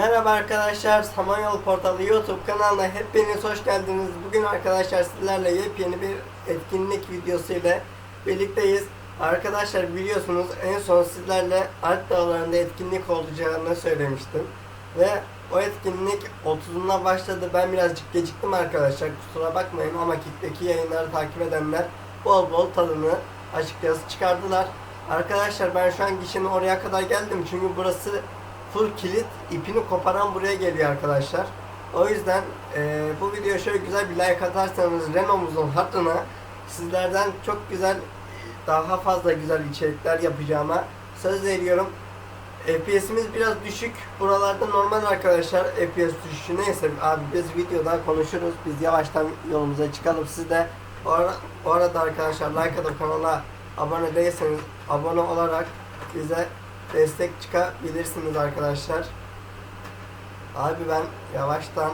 Merhaba arkadaşlar, Samanyolu Portalı YouTube kanalına hepiniz hoş geldiniz. Bugün arkadaşlar sizlerle yepyeni bir etkinlik videosu ile birlikteyiz. Arkadaşlar biliyorsunuz en son sizlerle Alp Dağları'nda etkinlik olacağını söylemiştim. Ve o etkinlik 30'unda başladı. Ben birazcık geciktim arkadaşlar. Kusura bakmayın ama Kick'teki yayınları takip edenler bol bol tadını açıkçası çıkardılar. Arkadaşlar ben şu an gişenin oraya kadar geldim. Çünkü burası full kilit ipini koparan buraya geliyor arkadaşlar. O yüzden e, bu videoya şöyle güzel bir like atarsanız Renault'umuzun hatırına sizlerden çok güzel daha fazla güzel içerikler yapacağıma söz veriyorum. FPS'imiz biraz düşük. Buralarda normal arkadaşlar FPS düşüşü neyse abi biz videoda konuşuruz. Biz yavaştan yolumuza çıkalım. Siz de o, ara, o arada arkadaşlar like atıp kanala abone değilseniz abone olarak bize destek çıkabilirsiniz arkadaşlar. Abi ben yavaştan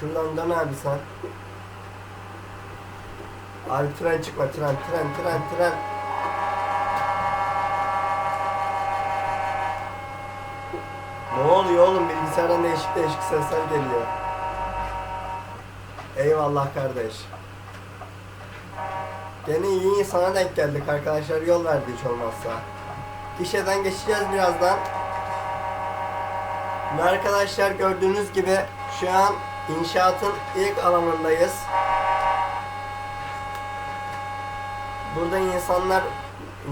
Şuradan dön abi sen. Abi tren çıkma tren tren tren tren. Ne oluyor oğlum bilgisayardan değişik değişik sesler geliyor. Eyvallah kardeş. Gene iyi insana denk geldik arkadaşlar yol verdi hiç olmazsa. Gişeden geçeceğiz birazdan. Ve arkadaşlar gördüğünüz gibi şu an inşaatın ilk alanındayız. Burada insanlar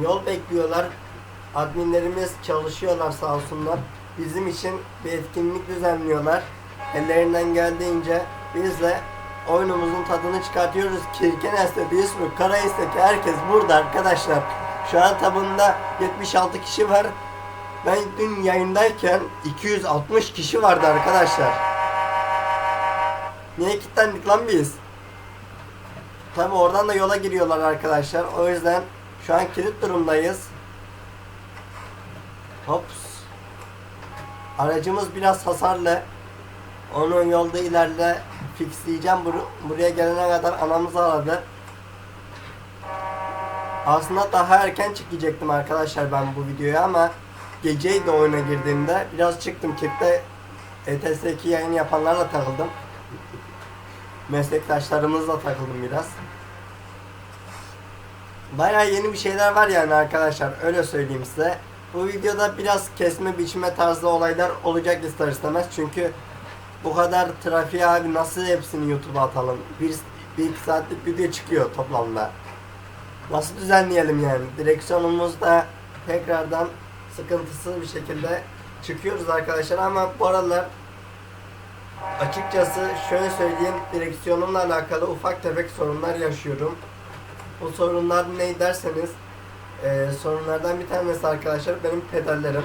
yol bekliyorlar. Adminlerimiz çalışıyorlar sağ olsunlar. Bizim için bir etkinlik düzenliyorlar. Ellerinden geldiğince biz de oyunumuzun tadını çıkartıyoruz. Kirkenes'te, Duisburg, Karahis'teki herkes burada arkadaşlar. Şu an tabında 76 kişi var. Ben dün yayındayken 260 kişi vardı arkadaşlar. Niye kilitlendik lan biz? Tabi oradan da yola giriyorlar arkadaşlar. O yüzden şu an kilit durumdayız. Hops. Aracımız biraz hasarlı. Onu yolda ileride fixleyeceğim. Bur- buraya gelene kadar anamız aradı. Aslında daha erken çıkacaktım arkadaşlar ben bu videoya ama geceydi oyuna girdiğimde biraz çıktım kickte ETS2 yayın yapanlarla takıldım. Meslektaşlarımızla takıldım biraz. Bayağı yeni bir şeyler var yani arkadaşlar öyle söyleyeyim size. Bu videoda biraz kesme biçme tarzı olaylar olacak ister istemez çünkü bu kadar trafiğe abi nasıl hepsini YouTube'a atalım? Bir, bir iki saatlik video çıkıyor toplamda. Nasıl düzenleyelim yani? Direksiyonumuz da tekrardan sıkıntısı bir şekilde çıkıyoruz arkadaşlar ama bu aralar açıkçası şöyle söyleyeyim direksiyonumla alakalı ufak tefek sorunlar yaşıyorum. Bu sorunlar ne derseniz e, sorunlardan bir tanesi arkadaşlar benim pedallerim.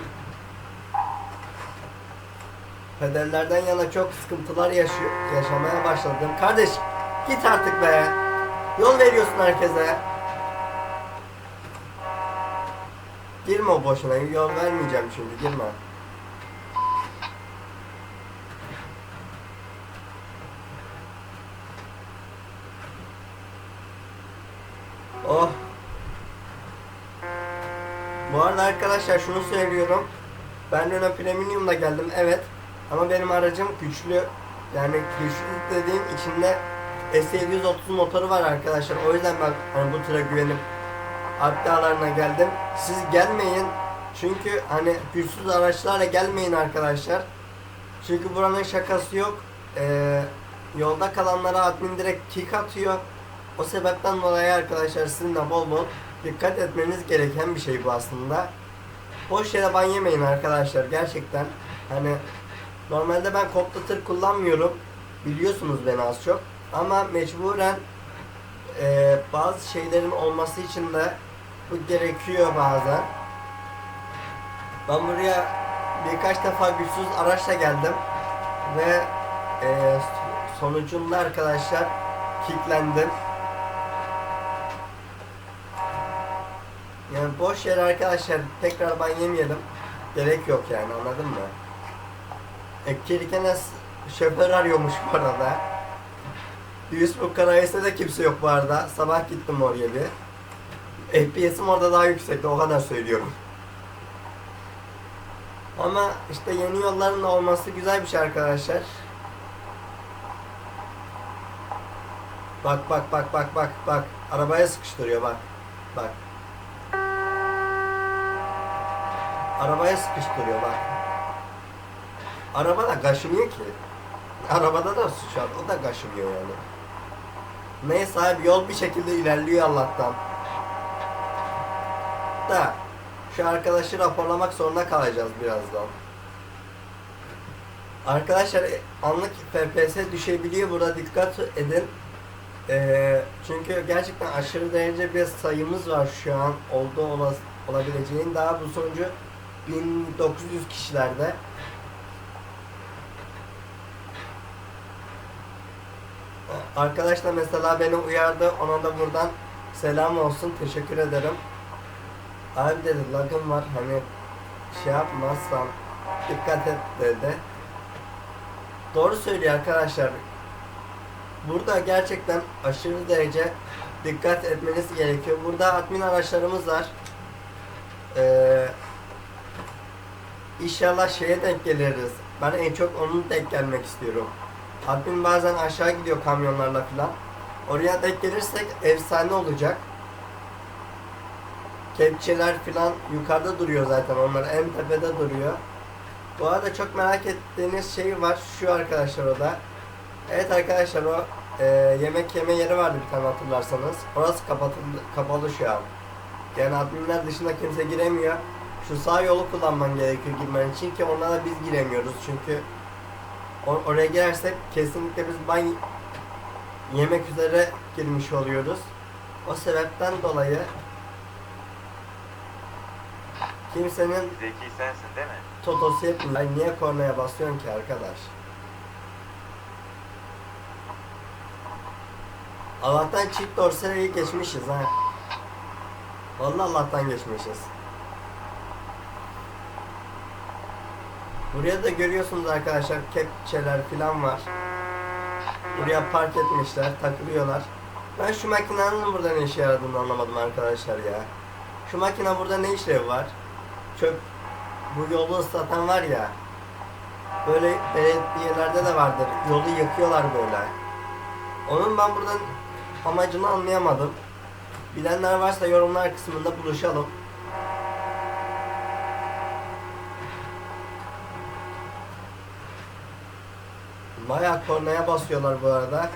Pedallerden yana çok sıkıntılar yaşıyor, yaşamaya başladım. Kardeş git artık be. Yol veriyorsun herkese. Girme o boşuna. Yol vermeyeceğim şimdi. Girme. Oh. Bu arada arkadaşlar şunu söylüyorum. Ben Renault Premium'la geldim evet. Ama benim aracım güçlü. Yani güçlü dediğim içinde S730 motoru var arkadaşlar. O yüzden ben hani bu tıra güvenip Alp Dağları'na geldim. Siz gelmeyin. Çünkü hani güçsüz araçlarla gelmeyin arkadaşlar. Çünkü buranın şakası yok. Ee, yolda kalanlara admin direkt kick atıyor. O sebepten dolayı arkadaşlar sizin de bol bol dikkat etmeniz gereken bir şey bu aslında. Boş yere ban yemeyin arkadaşlar gerçekten. Hani normalde ben koptu tır kullanmıyorum. Biliyorsunuz beni az çok. Ama mecburen e, bazı şeylerin olması için de bu gerekiyor bazen. Ben buraya birkaç defa güçsüz araçla geldim ve e, sonucunda arkadaşlar kilitlendim. Yani boş yer arkadaşlar tekrar ban yemeyelim. Gerek yok yani anladın mı? Ekirikenes şoför arıyormuş bu arada. Duisburg Karahis'te de kimse yok bu arada. Sabah gittim oraya bir. FPS'im orada daha yüksekti o kadar söylüyorum. Ama işte yeni yolların olması güzel bir şey arkadaşlar. Bak bak bak bak bak bak. Arabaya sıkıştırıyor bak. Bak. Arabaya sıkıştırıyor bak. Araba da kaşınıyor ki. Arabada da suç var. O da kaşınıyor yani. Neyse abi yol bir şekilde ilerliyor Allah'tan. Da şu arkadaşı raporlamak zorunda kalacağız birazdan. Arkadaşlar anlık FPS düşebiliyor burada dikkat edin. Ee, çünkü gerçekten aşırı derece bir sayımız var şu an olas olabileceğin daha bu sonucu 1900 kişilerde. Arkadaş da mesela beni uyardı. Ona da buradan selam olsun. Teşekkür ederim. Abi dedi lagım var. Hani şey yapmazsan dikkat et dedi. Doğru söylüyor arkadaşlar. Burada gerçekten aşırı derece dikkat etmeniz gerekiyor. Burada admin araçlarımız var. Ee, inşallah şeye denk geliriz. Ben en çok onun denk gelmek istiyorum. Admin bazen aşağı gidiyor kamyonlarla falan. Oraya denk gelirsek efsane olacak. Kepçeler falan yukarıda duruyor zaten. Onlar en tepede duruyor. Bu arada çok merak ettiğiniz şey var. Şu arkadaşlar o da. Evet arkadaşlar o e, yemek yeme yeri vardı bir tane hatırlarsanız. Orası kapatıldı, kapalı şu an. Yani adminler dışında kimse giremiyor. Şu sağ yolu kullanman gerekiyor girmen için ki ona biz giremiyoruz çünkü o- oraya girersek kesinlikle biz ban yemek üzere girmiş oluyoruz. O sebepten dolayı kimsenin Zeki sensin değil mi? totosu yapmıyor. Niye kornaya basıyorsun ki arkadaş? Allah'tan çift dorseyi geçmişiz ha. Vallahi Allah'tan geçmişiz. Buraya da görüyorsunuz arkadaşlar kepçeler falan var. Buraya park etmişler, takılıyorlar. Ben şu makinenin burada ne işe yaradığını anlamadım arkadaşlar ya. Şu makine burada ne işlevi var? Çöp bu yolu ıslatan var ya. Böyle belediyelerde de vardır. Yolu yakıyorlar böyle. Onun ben buradan amacını anlayamadım. Bilenler varsa yorumlar kısmında buluşalım. Bayağı kornaya basıyorlar bu arada.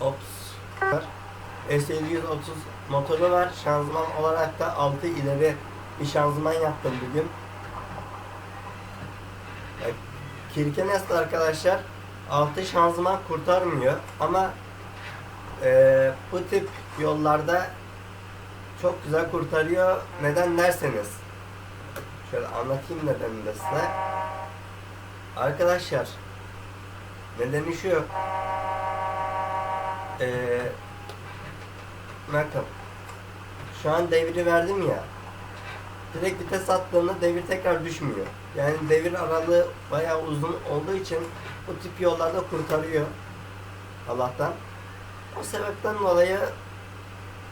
Ops. S730 motoru var. Şanzıman olarak da 6 ileri bir şanzıman yaptım bugün. Ya, Kirkenes'te arkadaşlar 6 şanzıman kurtarmıyor ama eee, bu tip yollarda çok güzel kurtarıyor. Neden derseniz şöyle anlatayım nedenini de size. Arkadaşlar nedeni şu eee bakın şu an devri verdim ya direkt vites attığında devir tekrar düşmüyor. Yani devir aralığı bayağı uzun olduğu için bu tip yollarda kurtarıyor Allah'tan. O sebepten dolayı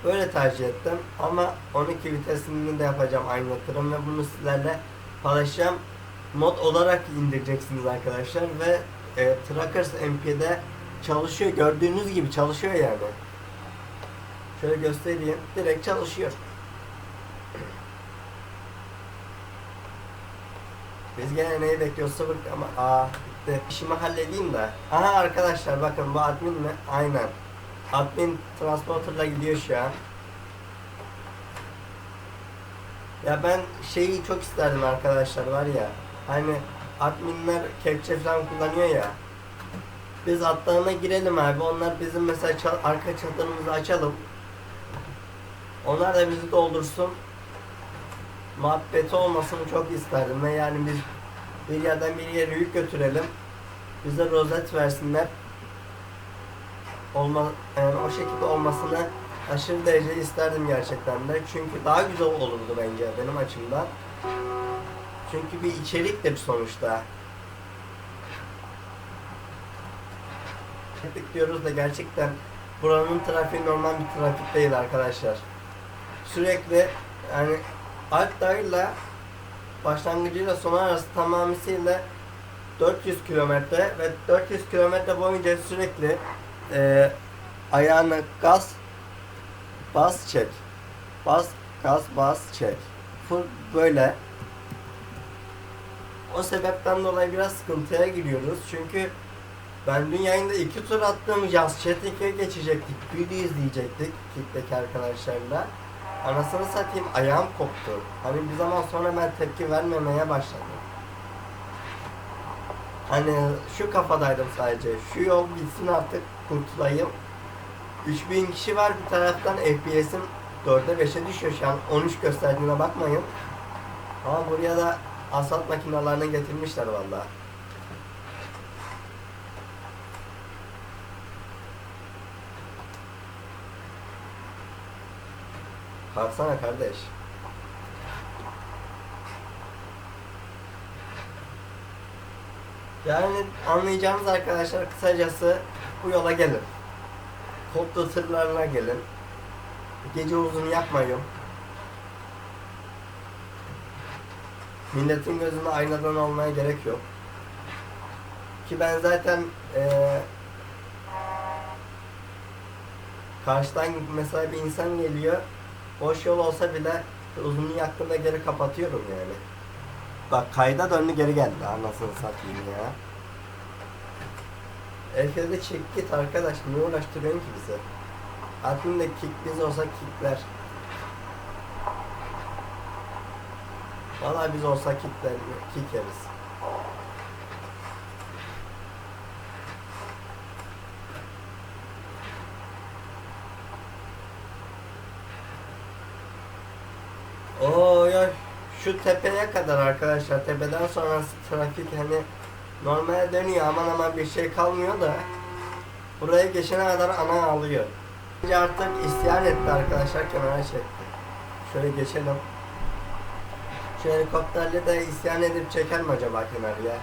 böyle tercih ettim ama 12 vitesini de yapacağım aynatırım ve bunu sizlerle paylaşacağım. Mod olarak indireceksiniz arkadaşlar ve e, Trackers MP'de çalışıyor. Gördüğünüz gibi çalışıyor yani. Şöyle göstereyim. Direkt çalışıyor. Biz gene neyi bekliyoruz? Ama aa bitti. İşimi halledeyim de. Aha arkadaşlar bakın bu admin mi? Aynen. Admin transporterla gidiyor şu an. Ya ben şeyi çok isterdim arkadaşlar var ya. Hani adminler kepçe falan kullanıyor ya. Biz atlarına girelim abi. Onlar bizim mesela ça- arka çadırımızı açalım. Onlar da bizi doldursun. Muhabbeti olmasını çok isterdim ve yani biz bir yerden bir yere yük götürelim. Bize rozet versinler. Olma, yani o şekilde olmasını aşırı derece isterdim gerçekten de. Çünkü daha güzel olurdu bence benim açımdan. Çünkü bir içeriktir sonuçta. Ettik diyoruz da gerçekten buranın trafiği normal bir trafik değil arkadaşlar. Sürekli yani alt dağıyla başlangıcıyla sonu arası tamamıyla 400 kilometre ve 400 kilometre boyunca sürekli e, ayağını gaz bas çek. Bas gaz bas çek. Full böyle. O sebepten dolayı biraz sıkıntıya giriyoruz. Çünkü ben dün yayında iki tur attım. Jazz Chatting'e geçecektik video izleyecektik Kick'teki arkadaşlarla. Anasını satayım ayağım koptu. Hani bir zaman sonra ben tepki vermemeye başladım. Hani şu kafadaydım sadece. Şu yol bitsin artık kurtulayım. 3000 kişi var bir taraftan FPS'im 4'e 5'e düşüyor şu an 13 gösterdiğine bakmayın. Ama buraya da asfalt makinalarını getirmişler valla. Kalksana kardeş. Yani anlayacağınız arkadaşlar kısacası bu yola gelin. Kodlu tırlarına gelin. Gece uzun yapmayın. Milletin gözünde aynadan olmaya gerek yok. Ki ben zaten eee karşıdan mesela bir insan geliyor. Boş yol olsa bile uzunluğu yaktığında geri kapatıyorum yani. Bak kayda döndü geri geldi anasını satayım ya. Herkes de çek git arkadaş niye uğraştırıyorsun ki bizi? Aklında kick biz olsa kickler. Vallahi biz olsa kickler, kick yeriz. Oo ya şu tepeye kadar arkadaşlar tepeden sonrası trafik hani normale dönüyor aman aman bir şey kalmıyor da buraya geçene kadar ana alıyor. Bence artık isyan etti arkadaşlar kenara çekti. Şöyle geçelim. Şu helikopterle de isyan edip çeker mi acaba kenarıya?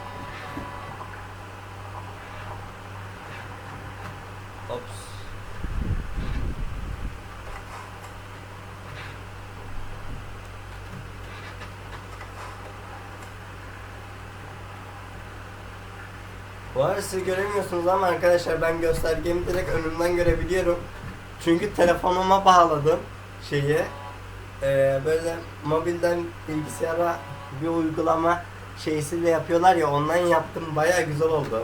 Ops. Bu arada siz göremiyorsunuz ama arkadaşlar ben göstergemi direkt önümden görebiliyorum. Çünkü telefonuma bağladım şeyi. Ee, böyle mobilden bilgisayara bir uygulama şeysiyle yapıyorlar ya ondan yaptım baya güzel oldu.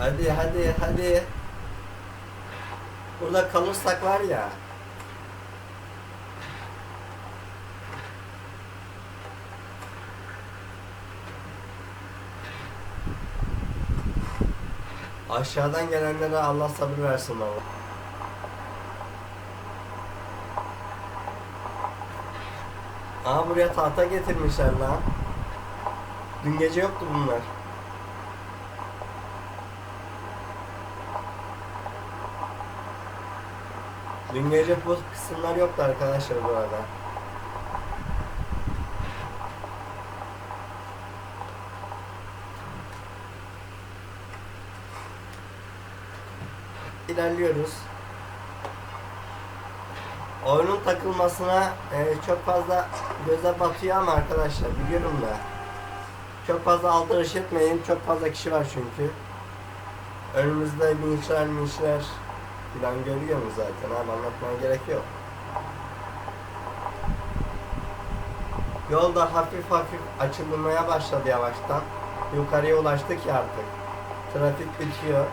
Hadi hadi hadi. Burada kalırsak var ya. Aşağıdan gelenlere Allah sabır versin valla. Aa buraya tahta getirmişler lan. Dün gece yoktu bunlar. Dün gece bu kısımlar yoktu arkadaşlar bu arada. İlerliyoruz. Oyunun takılmasına e, çok fazla göze batıyor ama arkadaşlar biliyorum da. Çok fazla aldırış etmeyin. Çok fazla kişi var çünkü. Önümüzde minçler minçler Plan görüyor mu zaten abi anlatmaya gerek yok. Yol da hafif hafif açılmaya başladı yavaştan. Yukarıya ulaştık ya artık. Trafik bitiyor.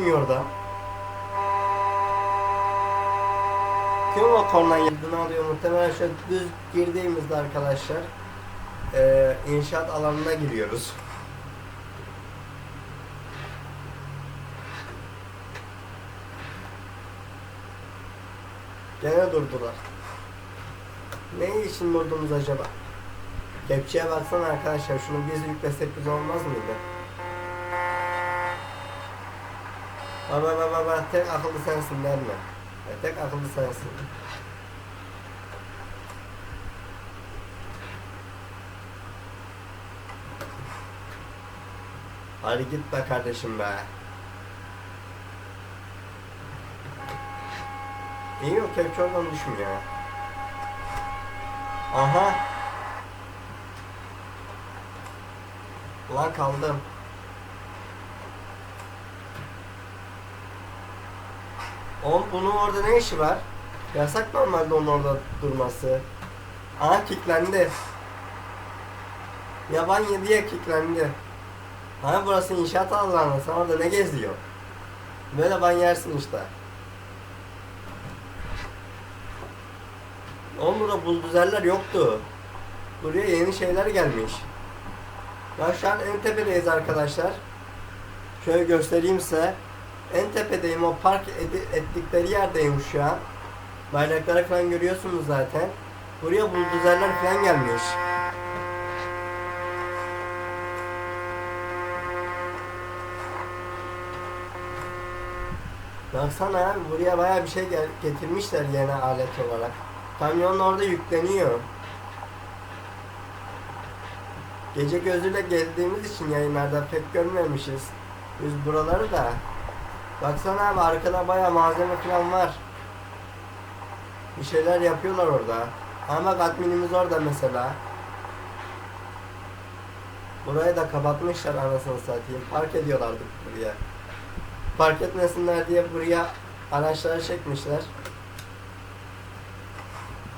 Düşmüyor orada? Kim o kornayı yıldığını alıyor muhtemelen şöyle düz girdiğimizde arkadaşlar eee inşaat alanına giriyoruz. Gene durdular. Ne için durdunuz acaba? Kepçeye baksana arkadaşlar şunu biz yüklesek güzel olmaz mıydı? Baba baba baba tek akıllı sensin der mi? Ya, tek akıllı sensin. Hadi git be kardeşim be. İyi yok kepçe oradan düşmüyor. Aha. Ulan kaldım. Oğlum bunun orada ne işi var? Yasak normalde onun orada durması. Aha kilitlendi. Yaban yediye kilitlendi. Ha burası inşaat alanı. Sen orada ne geziyor? Böyle ban yersin işte. Oğlum burada buldozerler yoktu. Buraya yeni şeyler gelmiş. Ya şu an en tepedeyiz arkadaşlar. Şöyle göstereyim size. En tepedeyim o park edi- ettikleri yerdeyim şu an. Bayrakları falan görüyorsunuz zaten. Buraya buldozerler falan gelmiş. Baksana abi buraya baya bir şey getirmişler yeni alet olarak. Kamyon orada yükleniyor. Gece gözüyle geldiğimiz için yayınlarda pek görmemişiz. Biz buraları da. Baksana abi arkada baya malzeme falan var. Bir şeyler yapıyorlar orada. Ama adminimiz orada mesela. Burayı da kapatmışlar anasını satayım. Park ediyorlardı buraya. Park etmesinler diye buraya araçları çekmişler.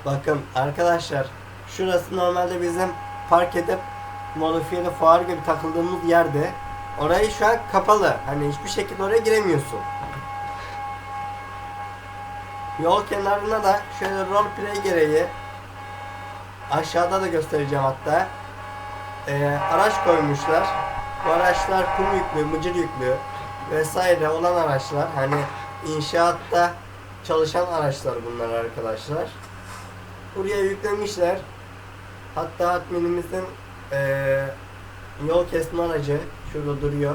Bakın arkadaşlar şurası normalde bizim park edip modifiyeli fuar gibi takıldığımız yerde orayı şu an kapalı. Hani hiçbir şekilde oraya giremiyorsun. Yol kenarına da şöyle roleplay gereği aşağıda da göstereceğim hatta Ee, araç koymuşlar. Bu araçlar kum yüklü, mıcır yüklü vesaire olan araçlar. Hani inşaatta çalışan araçlar bunlar arkadaşlar. Buraya yüklemişler. Hatta adminimizin eee, yol kesme aracı şurada duruyor.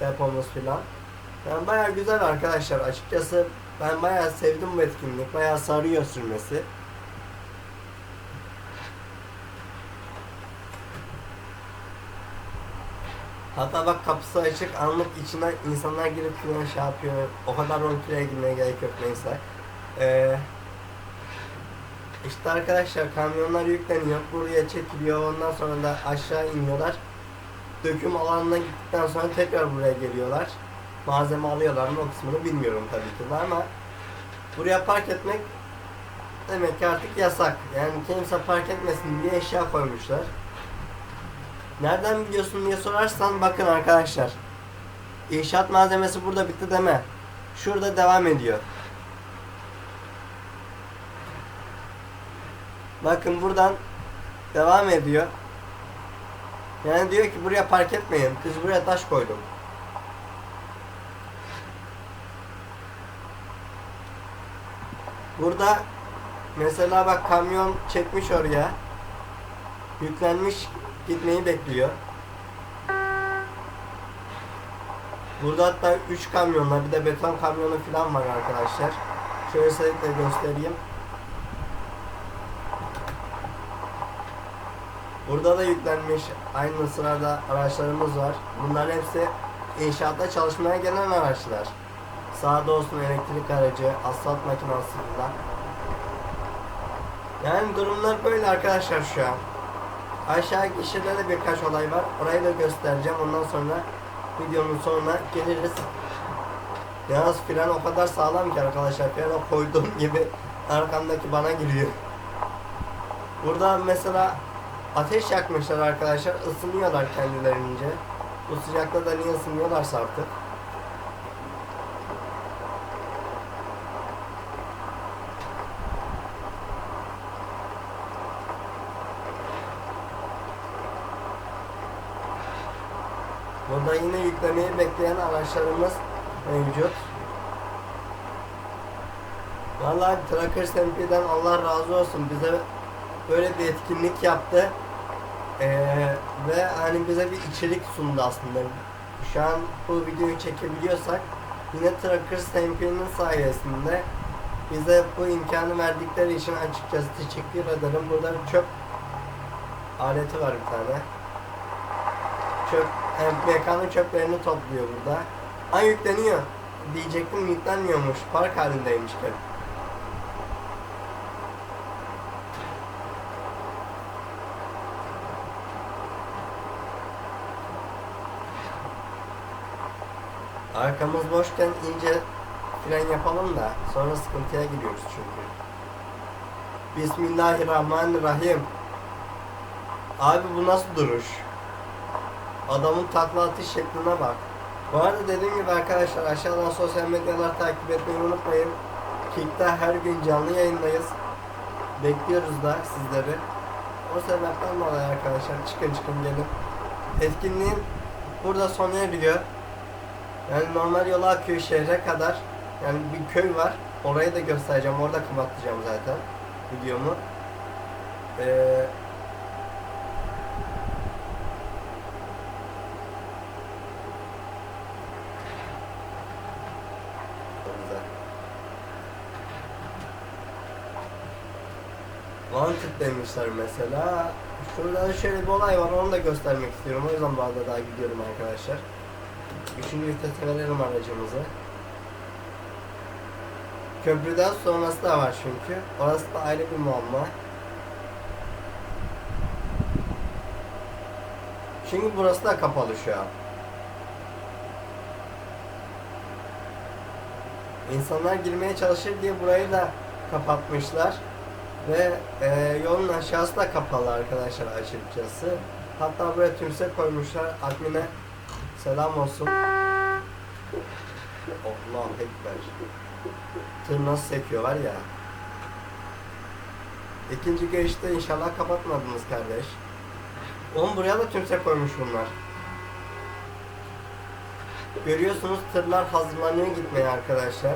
Depomuz filan. Yani baya güzel arkadaşlar. Açıkçası ben baya sevdim bu etkinlik. Baya sarıyor sürmesi. Hatta bak kapısı açık anlık içinden insanlar girip filan şey yapıyor. O kadar roleplay'e girmeye gerek yok neyse. Ee, işte arkadaşlar kamyonlar yükleniyor. Buraya çekiliyor. Ondan sonra da aşağı iniyorlar. Döküm alanına gittikten sonra tekrar buraya geliyorlar. Malzeme alıyorlar mı o kısmını bilmiyorum tabii ki ama buraya park etmek demek ki artık yasak. Yani kimse park etmesin diye eşya koymuşlar. Nereden biliyorsun diye sorarsan bakın arkadaşlar. İnşaat malzemesi burada bitti deme. Şurada devam ediyor. Bakın buradan devam ediyor. Yani diyor ki buraya park etmeyin. Kız buraya taş koydum. Burada mesela bak kamyon çekmiş oraya. Yüklenmiş gitmeyi bekliyor. Burada hatta 3 kamyonlar bir de beton kamyonu falan var arkadaşlar. Şöyle size göstereyim. Burada da yüklenmiş aynı sırada araçlarımız var. Bunlar hepsi inşaatta çalışmaya gelen araçlar. Sağda olsun elektrik aracı, asfalt makinası falan. Yani durumlar böyle arkadaşlar şu an. Aşağı gişede de birkaç olay var. Orayı da göstereceğim. Ondan sonra videonun sonuna geliriz. Yalnız fren o kadar sağlam ki arkadaşlar. Frene koyduğum gibi arkamdaki bana giriyor. Burada mesela ateş yakmışlar arkadaşlar. ısınıyorlar kendilerince. Bu sıcakta da niye ısınıyorlarsa artık. Burada yine yüklemeyi bekleyen araçlarımız mevcut. Vallahi Trackers MP'den Allah razı olsun bize böyle bir etkinlik yaptı. Ee, ve hani bize bir içerik sundu aslında. Şu an bu videoyu çekebiliyorsak yine Trackers MP'nin sayesinde bize bu imkanı verdikleri için açıkçası teşekkür ederim. Burada çöp aleti var bir tane. Çöp, MPK'nın çöplerini topluyor burada. Ha yükleniyor. Diyecektim yüklenmiyormuş. Park halindeymiş ki. Arkamız boşken ince fren yapalım da sonra sıkıntıya giriyoruz çünkü. Bismillahirrahmanirrahim. Abi bu nasıl duruş? Adamın takla atış şekline bak. Bu arada dediğim gibi arkadaşlar aşağıdan sosyal medyalar takip etmeyi unutmayın. Kick'te her gün canlı yayındayız. Bekliyoruz da sizleri. O sebepten dolayı arkadaşlar çıkın çıkın gelin. Etkinliğin burada sona eriyor. Yani normal yola akıyor şehre kadar. Yani bir köy var. Orayı da göstereceğim. Orada kapatacağım zaten videomu. Ee. Wanted demişler mesela. Şurada şöyle bir olay var onu da göstermek istiyorum. O yüzden bu daha gidiyorum arkadaşlar. Üçüncü vitese verelim aracımızı. Köprüden sonrası da var çünkü. Orası da ayrı bir muamma. Çünkü burası da kapalı şu an. İnsanlar girmeye çalışır diye burayı da kapatmışlar. Ve e, yolun aşağısı da kapalı arkadaşlar açıkçası. Hatta buraya tümsek koymuşlar. Admine selam olsun. Allahu Ekber. Tır nasıl sekiyor var ya. İkinci görüşte inşallah kapatmadınız kardeş. Oğlum buraya da tümsek koymuş bunlar. Görüyorsunuz tırlar hazırlanıyor gitmeye arkadaşlar.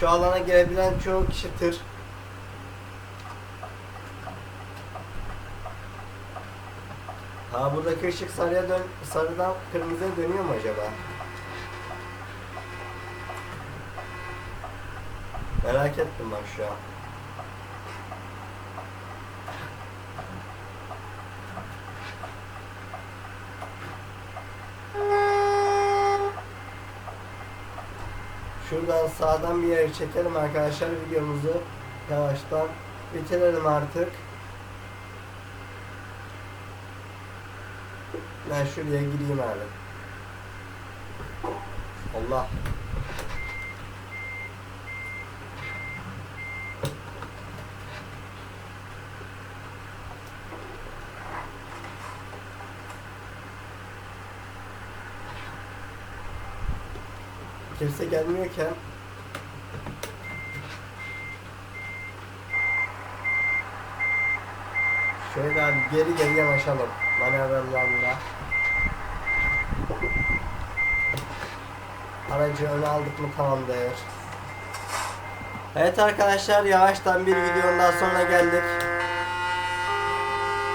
Şu alana girebilen çoğu kişi tır. Ha buradaki ışık sarıya dön sarıdan kırmızıya dönüyor mu acaba? Merak ettim bak şu an. Şuradan sağdan bir yere çekelim arkadaşlar videomuzu yavaştan bitirelim artık. Ben şuraya gireyim abi. Allah. Kimse gelmiyorken Şöyle abi geri geri yanaşalım manevralarla. Aracı öne aldık mı tamamdır. Evet arkadaşlar yavaştan bir videonun daha sonuna geldik.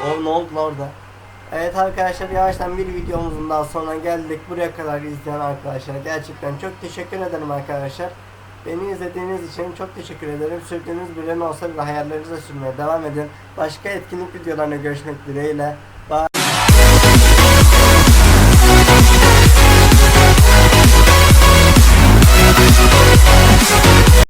O ne oldu orada? Evet arkadaşlar yavaştan bir videomuzun daha sonuna geldik. Buraya kadar izleyen arkadaşlar gerçekten çok teşekkür ederim arkadaşlar. Beni izlediğiniz için çok teşekkür ederim. Sürdüğünüz bir Renault olsa bile hayallerinize sürmeye devam edin. Başka etkinlik videolarına görüşmek dileğiyle. Bye.